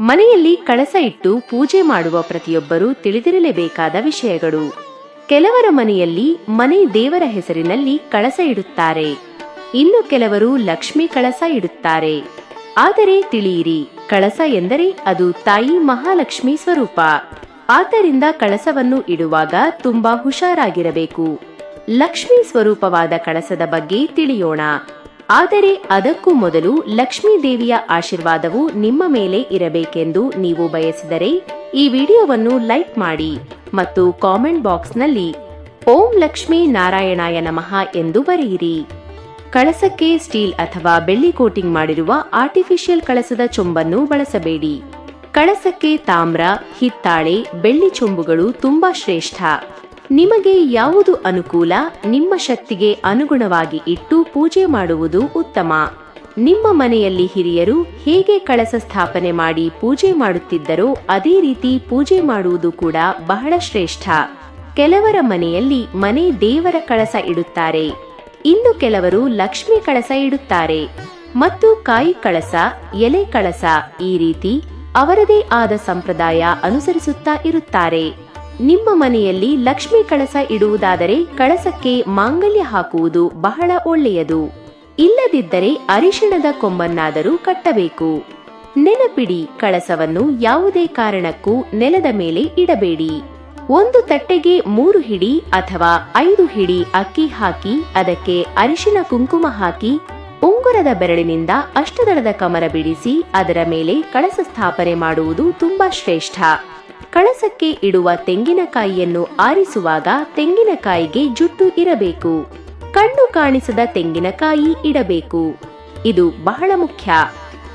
ಮನೆಯಲ್ಲಿ ಕಳಸ ಇಟ್ಟು ಪೂಜೆ ಮಾಡುವ ಪ್ರತಿಯೊಬ್ಬರೂ ತಿಳಿದಿರಲೇಬೇಕಾದ ವಿಷಯಗಳು. ಕೆಲವರ ಮನೆಯಲ್ಲಿ ಮನೆ ದೇವರ ಹೆಸರಿನಲ್ಲಿ ಕಳಸ ಇಡುತ್ತಾರೆ. ಇನ್ನು ಕೆಲವರು ಲಕ್ಷ್ಮಿ ಕಳಸ ಇಡುತ್ತಾರೆ. ಆದರೆ ತಿಳಿಯಿರಿ, ಕಳಸ ಎಂದರೆ ಅದು ತಾಯಿ ಮಹಾಲಕ್ಷ್ಮಿ ಸ್ವರೂಪ. ಆದ್ದರಿಂದ ಕಳಸವನ್ನು ಇಡುವಾಗ ತುಂಬಾ ಹುಷಾರಾಗಿರಬೇಕು. ಲಕ್ಷ್ಮಿ ಸ್ವರೂಪವಾದ ಕಳಸದ ಬಗ್ಗೆ ತಿಳಿಯೋಣ. ಆದರೆ ಅದಕ್ಕೂ ಮೊದಲು ಲಕ್ಷ್ಮೀ ದೇವಿಯ ಆಶೀರ್ವಾದವು ನಿಮ್ಮ ಮೇಲೆ ಇರಬೇಕೆಂದು ನೀವು ಬಯಸಿದರೆ ಈ ವಿಡಿಯೋವನ್ನು ಲೈಕ್ ಮಾಡಿ ಮತ್ತು ಕಾಮೆಂಟ್ ಬಾಕ್ಸ್ನಲ್ಲಿ ಓಂ ಲಕ್ಷ್ಮೀ ನಾರಾಯಣಾಯ ನಮಃ ಎಂದು ಬರೆಯಿರಿ. ಕಳಸಕ್ಕೆ ಸ್ಟೀಲ್ ಅಥವಾ ಬೆಳ್ಳಿ ಕೋಟಿಂಗ್ ಮಾಡಿರುವ ಆರ್ಟಿಫಿಷಿಯಲ್ ಕಳಸದ ಚೊಂಬನ್ನು ಬಳಸಬೇಡಿ. ಕಳಸಕ್ಕೆ ತಾಮ್ರ, ಹಿತ್ತಾಳೆ, ಬೆಳ್ಳಿ ಚೊಂಬುಗಳು ತುಂಬಾ ಶ್ರೇಷ್ಠ. ನಿಮಗೆ ಯಾವುದು ಅನುಕೂಲ? ನಿಮ್ಮ ಶಕ್ತಿಗೆ ಅನುಗುಣವಾಗಿ ಇಟ್ಟು ಪೂಜೆ ಮಾಡುವುದು ಉತ್ತಮ. ನಿಮ್ಮ ಮನೆಯಲ್ಲಿ ಹಿರಿಯರು ಹೇಗೆ ಕಳಸ ಸ್ಥಾಪನೆ ಮಾಡಿ ಪೂಜೆ ಮಾಡುತ್ತಿದ್ದರೋ ಅದೇ ರೀತಿ ಪೂಜೆ ಮಾಡುವುದು ಕೂಡ ಬಹಳ ಶ್ರೇಷ್ಠ. ಕೆಲವರ ಮನೆಯಲ್ಲಿ ಮನೆ ದೇವರ ಕಳಸ ಇಡುತ್ತಾರೆ. ಇನ್ನು ಕೆಲವರು ಲಕ್ಷ್ಮಿ ಕಳಸ ಇಡುತ್ತಾರೆ. ಮತ್ತು ಕಾಯಿ ಕಳಸ, ಎಲೆ ಕಳಸ ಈ ರೀತಿ ಅವರದೇ ಆದ ಸಂಪ್ರದಾಯ ಅನುಸರಿಸುತ್ತಾ ಇರುತ್ತಾರೆ. ನಿಮ್ಮ ಮನೆಯಲ್ಲಿ ಲಕ್ಷ್ಮಿ ಕಳಸ ಇಡುವುದಾದರೆ ಕಳಸಕ್ಕೆ ಮಾಂಗಲ್ಯ ಹಾಕುವುದು ಬಹಳ ಒಳ್ಳೆಯದು. ಇಲ್ಲದಿದ್ದರೆ ಅರಿಶಿಣದ ಕೊಂಬನ್ನಾದರೂ ಕಟ್ಟಬೇಕು. ನೆನಪಿಡಿ, ಕಳಸವನ್ನು ಯಾವುದೇ ಕಾರಣಕ್ಕೂ ನೆಲದ ಮೇಲೆ ಇಡಬೇಡಿ. ಒಂದು ತಟ್ಟೆಗೆ ಮೂರು ಹಿಡಿ ಅಥವಾ ಐದು ಹಿಡಿ ಅಕ್ಕಿ ಹಾಕಿ, ಅದಕ್ಕೆ ಅರಿಶಿನ ಕುಂಕುಮ ಹಾಕಿ, ಉಂಗುರದ ಬೆರಳಿನಿಂದ ಅಷ್ಟದಳದ ಕಮರ ಬಿಡಿಸಿ ಅದರ ಮೇಲೆ ಕಳಸ ಸ್ಥಾಪನೆ ಮಾಡುವುದು ತುಂಬಾ ಶ್ರೇಷ್ಠ. ಕಳಸಕ್ಕೆ ಇಡುವ ತೆಂಗಿನಕಾಯಿಯನ್ನು ಆರಿಸುವಾಗ ತೆಂಗಿನಕಾಯಿಗೆ ಜುಟ್ಟು ಇರಬೇಕು. ಕಣ್ಣು ಕಾಣಿಸದ ತೆಂಗಿನಕಾಯಿ ಇಡಬೇಕು. ಇದು ಬಹಳ ಮುಖ್ಯ.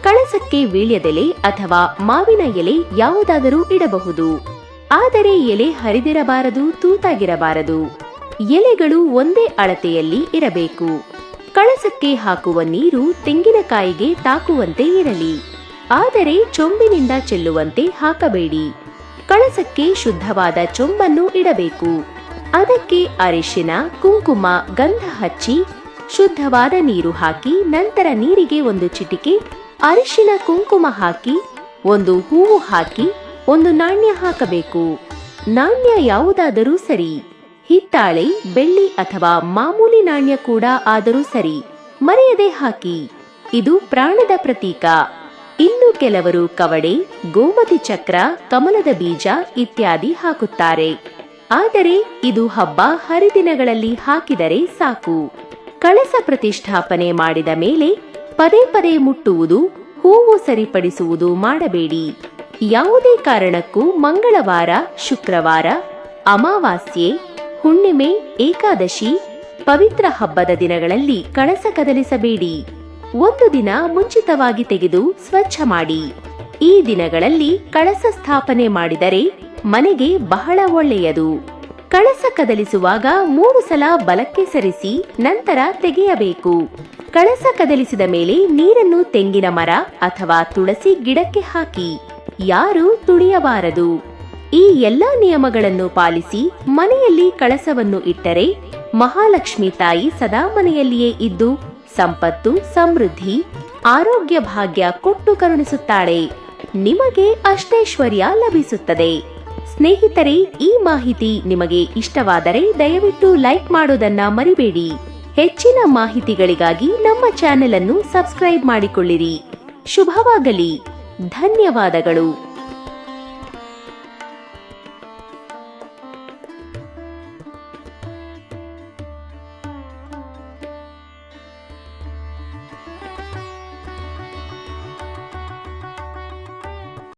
ಕಳಸಕ್ಕೆ ವೀಳ್ಯದೆಲೆ ಅಥವಾ ಮಾವಿನ ಎಲೆ ಯಾವುದಾದರೂ ಇಡಬಹುದು. ಆದರೆ ಎಲೆ ಹರಿದಿರಬಾರದು, ತೂತಾಗಿರಬಾರದು. ಎಲೆಗಳು ಒಂದೇ ಅಳತೆಯಲ್ಲಿ ಇರಬೇಕು. ಕಳಸಕ್ಕೆ ಹಾಕುವ ನೀರು ತೆಂಗಿನಕಾಯಿಗೆ ತಾಕುವಂತೆ ಇರಲಿ. ಆದರೆ ಚೊಂಬಿನಿಂದ ಚೆಲ್ಲುವಂತೆ ಹಾಕಬೇಡಿ. ಕಳಸಕ್ಕೆ ಶುದ್ಧವಾದ ಚೊಂಬನ್ನು ಇಡಬೇಕು. ಅದಕ್ಕೆ ಅರಿಶಿನ, ಕುಂಕುಮ, ಗಂಧ ಹಚ್ಚಿ ಶುದ್ಧವಾದ ನೀರು ಹಾಕಿ ನಂತರ ನೀರಿಗೆ ಒಂದು ಚಿಟಿಕೆ, ಅರಿಶಿನ ಕುಂಕುಮ ಹಾಕಿ ಒಂದು ಹೂವು ಹಾಕಿ ಒಂದು ನಾಣ್ಯ ಹಾಕಬೇಕು. ನಾಣ್ಯ ಯಾವುದಾದರೂ ಸರಿ. ಹಿತ್ತಾಳೆ, ಬೆಳ್ಳಿ ಅಥವಾ ಮಾಮೂಲಿ ನಾಣ್ಯ ಕೂಡ ಆದರೂ ಸರಿ. ಮರೆಯದೆ ಹಾಕಿ. ಇದು ಪ್ರಾಣದ ಪ್ರತೀಕ. ಇನ್ನು ಕೆಲವರು ಕವಡೆ, ಗೋಮತಿ ಚಕ್ರ, ಕಮಲದ ಬೀಜ ಇತ್ಯಾದಿ ಹಾಕುತ್ತಾರೆ. ಆದರೆ ಇದು ಹಬ್ಬ ಹರಿದಿನಗಳಲ್ಲಿ ಹಾಕಿದರೆ ಸಾಕು. ಕಳಸ ಪ್ರತಿಷ್ಠಾಪನೆ ಮಾಡಿದ ಮೇಲೆ ಪದೇ ಪದೇ ಮುಟ್ಟುವುದು, ಹೂವು ಸರಿಪಡಿಸುವುದು ಮಾಡಬೇಡಿ. ಯಾವುದೇ ಕಾರಣಕ್ಕೂ ಮಂಗಳವಾರ, ಶುಕ್ರವಾರ, ಅಮಾವಾಸ್ಯೆ, ಹುಣ್ಣಿಮೆ, ಏಕಾದಶಿ, ಪವಿತ್ರ ಹಬ್ಬದ ದಿನಗಳಲ್ಲಿ ಕಳಸ ಕದಲಿಸಬೇಡಿ. ಒಂದು ದಿನ ಮುಂಚಿತವಾಗಿ ತೆಗೆದು ಸ್ವಚ್ಛ ಮಾಡಿ. ಈ ದಿನಗಳಲ್ಲಿ ಕಳಸ ಸ್ಥಾಪನೆ ಮಾಡಿದರೆ ಮನೆಗೆ ಬಹಳ ಒಳ್ಳೆಯದು. ಕಳಸ ಕದಲಿಸುವಾಗ ಮೂರು ಸಲ ಬಲಕ್ಕೆ ಸರಿಸಿ ನಂತರ ತೆಗೆಯಬೇಕು. ಕಳಸ ಕದಲಿಸಿದ ಮೇಲೆ ನೀರನ್ನು ತೆಂಗಿನ ಮರ ಅಥವಾ ತುಳಸಿ ಗಿಡಕ್ಕೆ ಹಾಕಿ. ಯಾರು ತುಳಿಯಬಾರದು. ಈ ಎಲ್ಲಾ ನಿಯಮಗಳನ್ನು ಪಾಲಿಸಿ ಮನೆಯಲ್ಲಿ ಕಳಸವನ್ನು ಇಟ್ಟರೆ ಮಹಾಲಕ್ಷ್ಮಿ ತಾಯಿ ಸದಾ ಮನೆಯಲ್ಲಿಯೇ ಇದ್ದು ಸಂಪತ್ತು, ಸಮೃದ್ಧಿ, ಆರೋಗ್ಯ ಭಾಗ್ಯ ಕೊಟ್ಟು ಕರುಣಿಸುತ್ತಾಳೆ. ನಿಮಗೆ ಅಷ್ಟೈಶ್ವರ್ಯ ಲಭಿಸುತ್ತದೆ. ಸ್ನೇಹಿತರೆ, ಈ ಮಾಹಿತಿ ನಿಮಗೆ ಇಷ್ಟವಾದರೆ ದಯವಿಟ್ಟು ಲೈಕ್ ಮಾಡೋದನ್ನ ಮರಿಬೇಡಿ. ಹೆಚ್ಚಿನ ಮಾಹಿತಿಗಳಿಗಾಗಿ ನಮ್ಮ ಚಾನೆಲ್ ಅನ್ನು ಸಬ್ಸ್ಕ್ರೈಬ್ ಮಾಡಿಕೊಳ್ಳಿರಿ. ಶುಭವಾಗಲಿ. ಧನ್ಯವಾದಗಳು.